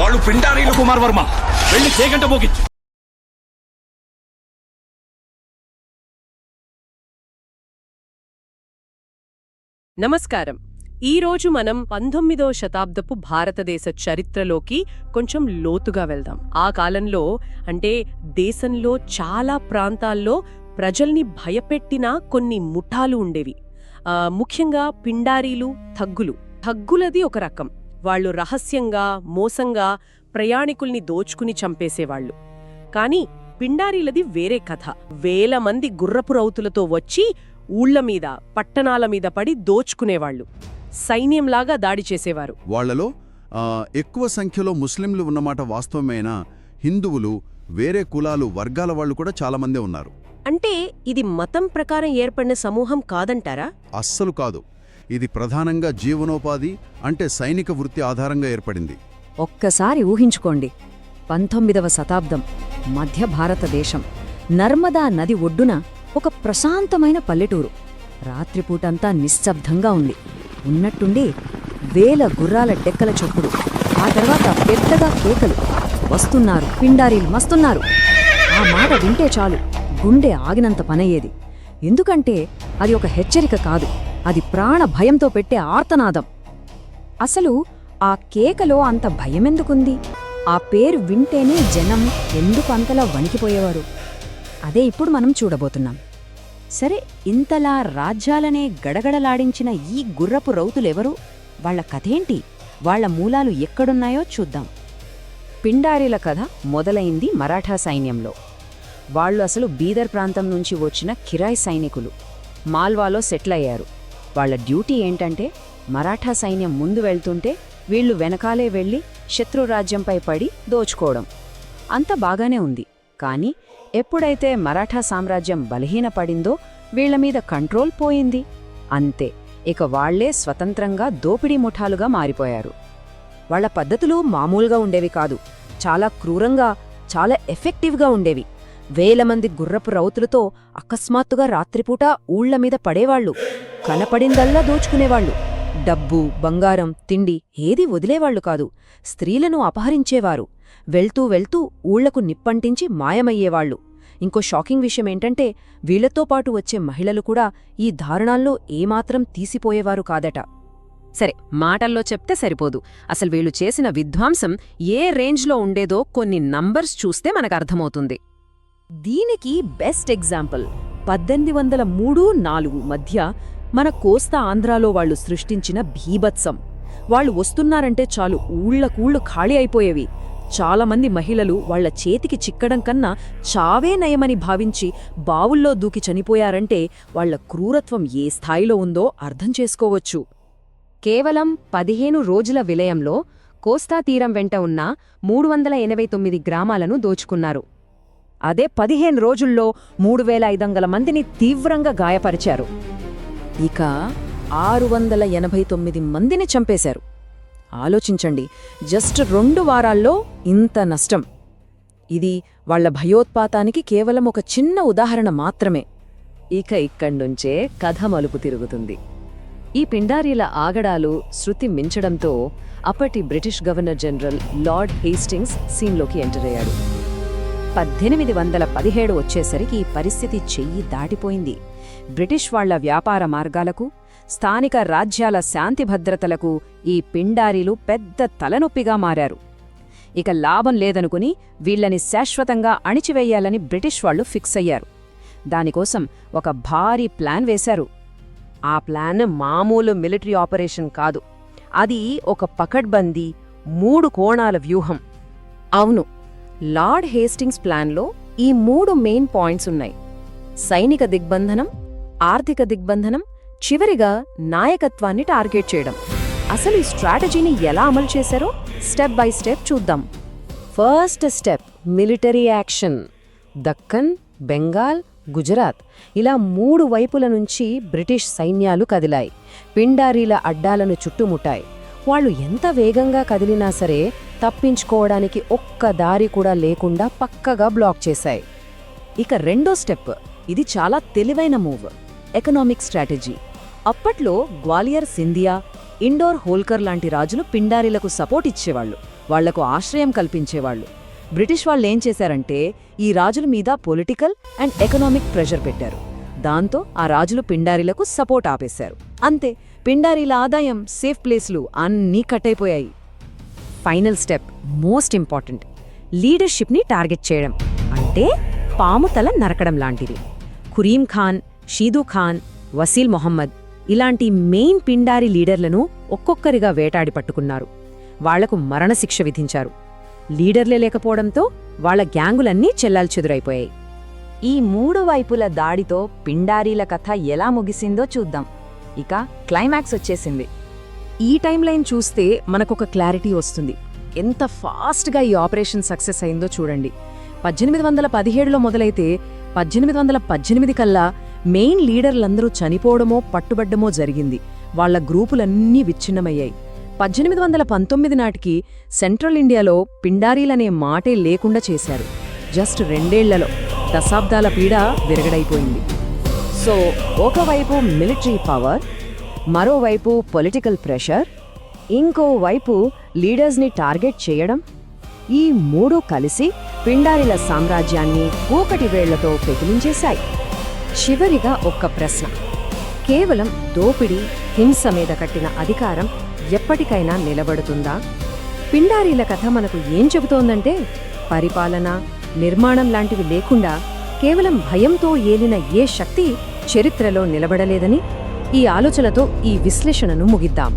వాళ్ళు పిండారీలు కుమార్ వర్మ వెళ్ళి చేగంట మోగించు. నమస్కారం. ఈరోజు మనం పంతొమ్మిదో శతాబ్దపు భారతదేశ చరిత్రలోకి కొంచెం లోతుగా వెళ్దాం. ఆ కాలంలో అంటే దేశంలో చాలా ప్రాంతాల్లో ప్రజల్ని భయపెట్టిన కొన్ని ముఠాలు ఉండేవి. ముఖ్యంగా పిండారీలు థగ్గులు థగ్గులది ఒక రకం. వాళ్ళు రహస్యంగా మోసంగా ప్రయాణికుల్ని దోచుకుని చంపేసేవాళ్ళు. కాని పిండారీలది వేరే కథ. వేల మంది గుర్రపు రౌతులతో వచ్చి ఊళ్ళ మీద పట్టణాల మీద పడి దోచుకునేవాళ్ళు సైన్యంలాగా దాడి చేసేవారు. వాళ్ళలో ఎక్కువ సంఖ్యలో ముస్లింలు ఉన్నమాట వాస్తవమైన హిందువులు వేరే కులాలు వర్గాల వాళ్ళు కూడా చాలామందే ఉన్నారు. అంటే ఇది మతం ప్రకారం ఏర్పడిన సమూహం కాదంటారా? అస్సలు కాదు. ఇది ప్రధానంగా జీవనోపాధి అంటే సైనిక వృత్తి ఆధారంగా ఏర్పడింది. ఒక్కసారి ఊహించుకోండి. పంతొమ్మిదవ శతాబ్దం మధ్య భారతదేశం నర్మదా నది ఒడ్డున ఒక ప్రశాంతమైన పల్లెటూరు. రాత్రిపూటంతా నిశ్శబ్దంగా ఉంది. ఉన్నట్టుండి వేల గుర్రాల డెక్కల చొప్పుడు. ఆ తర్వాత పెద్దగా కేకలు. వస్తున్నారు పిండారీలు మస్తున్నారు. ఆ మాట వింటే చాలు. గుండె ఆగినంత పనయ్యేది. ఎందుకంటే అది ఒక హెచ్చరిక కాదు. అది ప్రాణ భయంతో పెట్టే ఆర్తనాదం. అసలు ఆ కేకలో అంత భయమెందుకుంది? ఆ పేరు వింటేనే జనం ఎందుకు అంతలా వణికిపోయేవారు? అదే ఇప్పుడు మనం చూడబోతున్నాం. సరే ఇంతలా రాజ్యాలనే గడగడలాడించిన ఈ గుర్రపు రౌతులెవరు? వాళ్ళ కథేంటి? వాళ్ళ మూలాలు ఎక్కడున్నాయో చూద్దాం. పిండారీల కథ మొదలైంది మరాఠా సైన్యంలో. వాళ్ళు అసలు బీదర్ ప్రాంతం నుంచి వచ్చిన కిరాయ్ సైనికులు. మాల్వాలో సెటిల్ అయ్యారు వాళ్ళ డ్యూటీ ఏంటంటే మరాఠా సైన్యం ముందు వెళ్తుంటే వీళ్ళు వెనకాలే వెళ్ళి శత్రురాజ్యంపై పడి దోచుకోవడం. అంత బాగానే ఉంది. కానీ ఎప్పుడైతే మరాఠా సామ్రాజ్యం బలహీనపడిందో వీళ్ళ మీద కంట్రోల్ పోయింది. అంతే. ఇక వాళ్ళే స్వతంత్రంగా దోపిడీ ముఠాలుగా మారిపోయారు. వాళ్ళ పద్ధతులు మామూలుగా ఉండేవి కాదు. చాలా క్రూరంగా చాలా ఎఫెక్టివ్గా ఉండేవి. వేల మంది గుర్రపు రౌతులతో అకస్మాత్తుగా రాత్రిపూట ఊళ్ళ మీద పడేవాళ్ళు కనపడిందల్లా దోచుకునేవాళ్ళు డబ్బు బంగారం తిండి ఏదీ వదిలేవాళ్ళు కాదు. స్త్రీలను అపహరించేవారు. వెళ్తూ వెళ్తూ ఊళ్ళకు నిప్పంటించి మాయమయ్యేవాళ్ళు ఇంకో షాకింగ్ విషయమేంటంటే వీళ్ళతో పాటు వచ్చే మహిళలు కూడా ఈ దారుణాల్లో ఏమాత్రం తీసిపోయేవారు కాదట. సరే మాటల్లో చెప్తే సరిపోదు. అసలు వీళ్ళు చేసిన విధ్వంసం ఏ రేంజ్లో ఉండేదో కొన్ని నంబర్స్ చూస్తే మనకర్థమవుతుంది దీనికి బెస్ట్ ఎగ్జాంపుల్. పద్దెనిమిది వందల మూడు నాలుగు మధ్య మన కోస్తా ఆంధ్రాలో వాళ్ళు సృష్టించిన భీభత్సం. వాళ్ళు వస్తున్నారంటే చాలు ఊళ్ళకూళ్ళు ఖాళీ అయిపోయేవి. చాలామంది మహిళలు వాళ్ళ చేతికి చిక్కడం కన్నా చావే నయమని భావించి బావుల్లో దూకి చనిపోయారంటే వాళ్ళ క్రూరత్వం ఏ స్థాయిలో ఉందో అర్థం చేసుకోవచ్చు. కేవలం పదిహేను రోజుల విలయంలో కోస్తా తీరం వెంట ఉన్న మూడు వందల ఎనభై తొమ్మిది గ్రామాలను దోచుకున్నారు. అదే పదిహేను రోజుల్లో మూడు వేల ఐదొందల మందిని తీవ్రంగా గాయపరిచారు. ఇక ఆరు వందల ఎనభై తొమ్మిది మందిని చంపేశారు. ఆలోచించండి జస్ట్ రెండు వారాల్లో ఇంత నష్టం. ఇది వాళ్ళ భయోత్పాతానికి కేవలం ఒక చిన్న ఉదాహరణ మాత్రమే. ఇక ఇక్కడ్నుంచే కథ మలుపు తిరుగుతుంది. ఈ పిండారీల ఆగడాలు శృతి మించడంతో అప్పటి British governor general lord Hastings సీన్లోకి enter అయ్యాడు. పద్దెనిమిది వందల పదిహేడు వచ్చేసరికి ఈ పరిస్థితి చెయ్యి దాటిపోయింది. బ్రిటిష్ వాళ్ళ వ్యాపార మార్గాలకు స్థానిక రాజ్యాల శాంతి భద్రతలకు ఈ పిండారీలు పెద్ద తలనొప్పిగా మారారు. ఇక లాభం లేదనుకుని వీళ్ళని శాశ్వతంగా అణిచివేయాలని బ్రిటిష్ వాళ్ళు ఫిక్స్ అయ్యారు. దానికోసం ఒక భారీ ప్లాన్ వేశారు. ఆ ప్లాన్ మామూలు మిలిటరీ ఆపరేషన్ కాదు. అది ఒక పకడ్బందీ మూడు కోణాల వ్యూహం. అవును లార్డ్ హేస్టింగ్స్ ప్లాన్లో ఈ మూడు మెయిన్ పాయింట్స్ ఉన్నాయి. సైనిక దిగ్బంధనం ఆర్థిక దిగ్బంధనం చివరిగా నాయకత్వాన్ని టార్గెట్ చేయడం. అసలు ఈ స్ట్రాటజీని ఎలా అమలు చేశారో స్టెప్ బై స్టెప్ చూద్దాం. First step military action. Deccan Bengal Gujarat ఇలా మూడు వైపుల నుంచి బ్రిటిష్ సైన్యాలు కదిలాయి. పిండారీల అడ్డాలను చుట్టుముట్టాయి. వాళ్ళు ఎంత వేగంగా కదిలినా సరే తప్పించుకోవడానికి ఒక్క దారి కూడా లేకుండా పక్కగా బ్లాక్ చేశాయి. ఇక రెండో స్టెప్ ఇది చాలా తెలివైన మూవ్ ఎకనామిక్ స్ట్రాటజీ. అప్పట్లో గ్వాలియర్ సింధియా ఇండోర్ హోల్కర్ లాంటి రాజులు పిండారీలకు సపోర్ట్ ఇచ్చేవాళ్ళు వాళ్ళకు ఆశ్రయం కల్పించేవాళ్ళు. బ్రిటిష్ వాళ్ళు ఏం చేశారంటే ఈ రాజుల మీద పొలిటికల్ అండ్ ఎకనామిక్ ప్రెషర్ పెట్టారు. దాంతో ఆ రాజులు పిండారీలకు సపోర్ట్ ఆపేశారు. అంతే పిండారీల ఆదాయం సేఫ్ ప్లేస్లు అన్నీ కట్టయిపోయాయి ఫైనల్ స్టెప్ మోస్ట్ ఇంపార్టెంట్ లీడర్షిప్ని టార్గెట్ చేయడం. అంటే పాము తల నరకడం లాంటిది. ఖురీం ఖాన్ షీదు ఖాన్ వసీల్ మొహమ్మద్ ఇలాంటి మెయిన్ పిండారి లీడర్లను ఒక్కొక్కరిగా వేటాడి పట్టుకున్నారు. వాళ్ళకు మరణశిక్ష విధించారు. లీడర్లే లేకపోవడంతో వాళ్ళ గ్యాంగులన్నీ చెల్లాల్చెదురైపోయాయి ఈ మూడు వైపుల దాడితో పిండారీల కథ ఎలా ముగిసిందో చూద్దాం. ఇక క్లైమాక్స్ వచ్చేసింది. ఈ టైం లైన్ చూస్తే మనకొక క్లారిటీ వస్తుంది. ఎంత ఫాస్ట్గా ఈ ఆపరేషన్ సక్సెస్ అయిందో చూడండి. పద్దెనిమిది వందల పదిహేడులో మొదలైతే పద్దెనిమిది వందల పద్దెనిమిది కల్లా మెయిన్ లీడర్లందరూ చనిపోవడమో పట్టుబడ్డమో జరిగింది. వాళ్ళ గ్రూపులన్నీ విచ్ఛిన్నమయ్యాయి. పద్దెనిమిది వందల పంతొమ్మిది నాటికి సెంట్రల్ ఇండియాలో పిండారీలనే మాటే లేకుండా చేశారు. జస్ట్ రెండేళ్ళలో దశాబ్దాల పీడ విరగడైపోయింది. సో ఒకవైపు మిలిటరీ పవర్ మరోవైపు పొలిటికల్ ప్రెషర్ ఇంకోవైపు లీడర్స్ని టార్గెట్ చేయడం ఈ మూడు కలిసి పిండారిల సామ్రాజ్యాన్ని కూకటి వేళ్ళతో పెకిలించేశాయి. చివరిగా ఒక్క ప్రశ్న. కేవలం దోపిడీ హింస మీద కట్టిన అధికారం ఎప్పటికైనా నిలబడుతుందా? పిండారీల కథ మనకు ఏం చెబుతోందంటే పరిపాలన నిర్మాణం లాంటివి లేకుండా కేవలం భయంతో ఏలిన ఏ శక్తి చరిత్రలో నిలబడలేదని ఈ ఆలోచనతో ఈ విశ్లేషణను ముగిద్దాం.